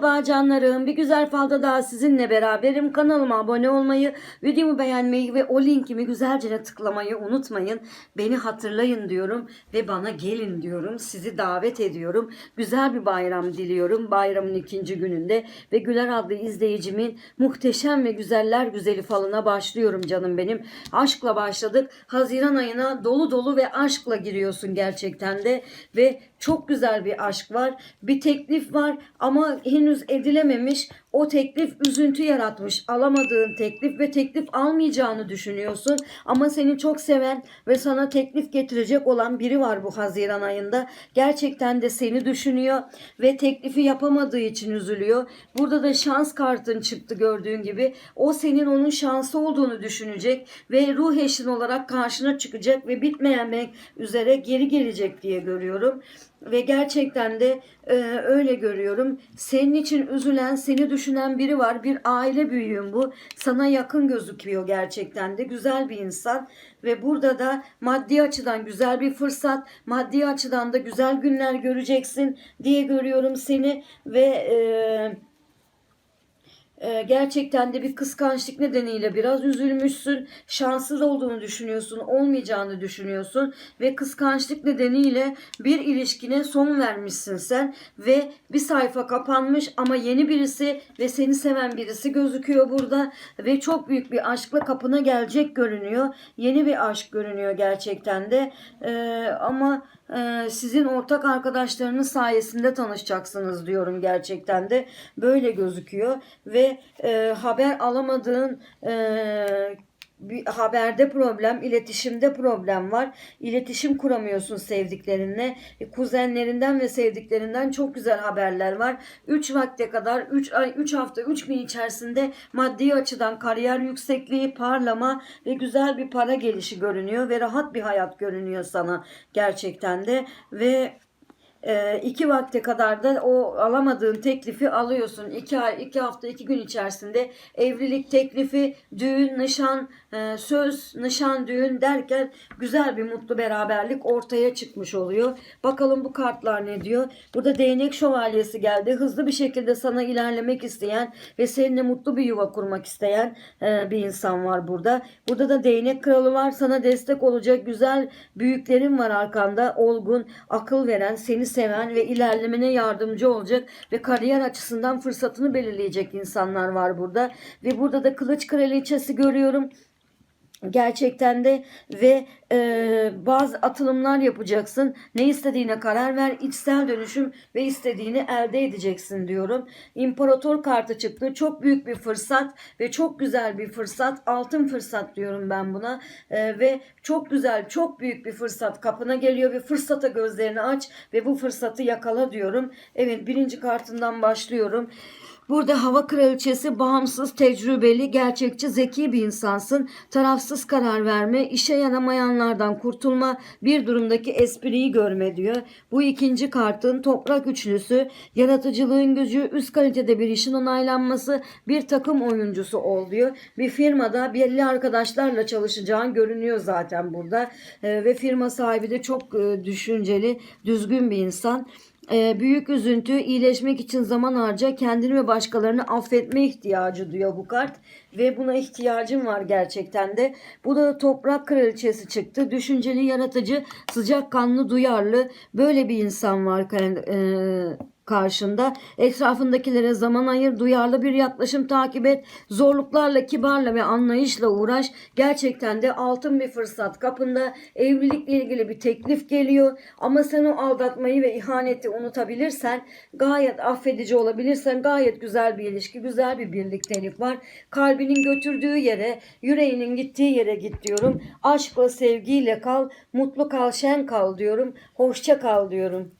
Merhaba canlarım. Bir güzel falda daha sizinle beraberim. Kanalıma abone olmayı, videomu beğenmeyi ve o linkimi güzelce tıklamayı unutmayın. Beni hatırlayın diyorum ve bana gelin diyorum. Sizi davet ediyorum. Güzel bir bayram diliyorum. Bayramın ikinci gününde ve Güler adlı izleyicimin muhteşem ve güzeller güzeli falına başlıyorum canım benim. Aşkla başladık. Haziran ayına dolu dolu ve aşkla giriyorsun gerçekten de ve çok güzel bir aşk var. Bir teklif var ama henüz edilememiş. O teklif üzüntü yaratmış. Alamadığın teklif ve teklif almayacağını düşünüyorsun. Ama seni çok seven ve sana teklif getirecek olan biri var bu Haziran ayında. Gerçekten de seni düşünüyor ve teklifi yapamadığı için üzülüyor. Burada da şans kartın çıktı gördüğün gibi. O senin onun şansı olduğunu düşünecek ve ruh eşin olarak karşına çıkacak ve bitmemek üzere geri gelecek diye görüyorum ve gerçekten de e, öyle görüyorum. Senin için üzülen, seni düşünen biri var. Bir aile büyüğün bu. Sana yakın gözüküyor gerçekten de. Güzel bir insan ve burada da maddi açıdan güzel bir fırsat, maddi açıdan da güzel günler göreceksin diye görüyorum seni ve eee ee, gerçekten de bir kıskançlık nedeniyle biraz üzülmüşsün. Şanssız olduğunu düşünüyorsun, olmayacağını düşünüyorsun ve kıskançlık nedeniyle bir ilişkine son vermişsin sen ve bir sayfa kapanmış ama yeni birisi ve seni seven birisi gözüküyor burada ve çok büyük bir aşkla kapına gelecek görünüyor. Yeni bir aşk görünüyor gerçekten de. Ee, ama e, sizin ortak arkadaşlarınız sayesinde tanışacaksınız diyorum gerçekten de. Böyle gözüküyor ve e, haber alamadığın e, bir haberde problem, iletişimde problem var. İletişim kuramıyorsun sevdiklerinle. E, Kuzenlerinden ve sevdiklerinden çok güzel haberler var. 3 vakte kadar 3 ay 3 hafta 3 gün içerisinde maddi açıdan kariyer yüksekliği, parlama ve güzel bir para gelişi görünüyor ve rahat bir hayat görünüyor sana gerçekten de ve e, iki vakte kadar da o alamadığın teklifi alıyorsun. İki ay, iki hafta, iki gün içerisinde evlilik teklifi, düğün, nişan, e, söz, nişan, düğün derken güzel bir mutlu beraberlik ortaya çıkmış oluyor. Bakalım bu kartlar ne diyor? Burada değnek şövalyesi geldi. Hızlı bir şekilde sana ilerlemek isteyen ve seninle mutlu bir yuva kurmak isteyen e, bir insan var burada. Burada da değnek kralı var. Sana destek olacak güzel büyüklerin var arkanda. Olgun, akıl veren, seni seven ve ilerlemene yardımcı olacak ve kariyer açısından fırsatını belirleyecek insanlar var burada. Ve burada da kılıç kraliçesi görüyorum. Gerçekten de ve e, bazı atılımlar yapacaksın. Ne istediğine karar ver. içsel dönüşüm ve istediğini elde edeceksin diyorum. İmparator kartı çıktı. Çok büyük bir fırsat ve çok güzel bir fırsat. Altın fırsat diyorum ben buna. E, ve çok güzel, çok büyük bir fırsat kapına geliyor ve fırsata gözlerini aç ve bu fırsatı yakala diyorum. Evet birinci kartından başlıyorum. Burada hava kraliçesi bağımsız, tecrübeli, gerçekçi, zeki bir insansın. Tarafsız karar verme, işe yaramayanlardan kurtulma, bir durumdaki espriyi görme diyor. Bu ikinci kartın toprak üçlüsü, yaratıcılığın gücü, üst kalitede bir işin onaylanması, bir takım oyuncusu ol diyor. Bir firmada belli arkadaşlarla çalışacağın görünüyor zaten burada. Ee, ve firma sahibi de çok e, düşünceli, düzgün bir insan. Ee, büyük üzüntü, iyileşmek için zaman harca, kendini ve başkalarını affetme ihtiyacı duyuyor bu kart. Ve buna ihtiyacım var gerçekten de. Bu da toprak kraliçesi çıktı. Düşünceli, yaratıcı, sıcakkanlı, duyarlı. Böyle bir insan var e, karşında. Etrafındakilere zaman ayır, duyarlı bir yaklaşım takip et. Zorluklarla, kibarla ve anlayışla uğraş. Gerçekten de altın bir fırsat kapında. Evlilikle ilgili bir teklif geliyor. Ama sen o aldatmayı ve ihaneti unutabilirsen, gayet affedici olabilirsen gayet güzel bir ilişki, güzel bir birliktelik var. Kalbinin götürdüğü yere, yüreğinin gittiği yere git diyorum. Aşkla, sevgiyle kal, mutlu kal, şen kal diyorum. Hoşça kal diyorum.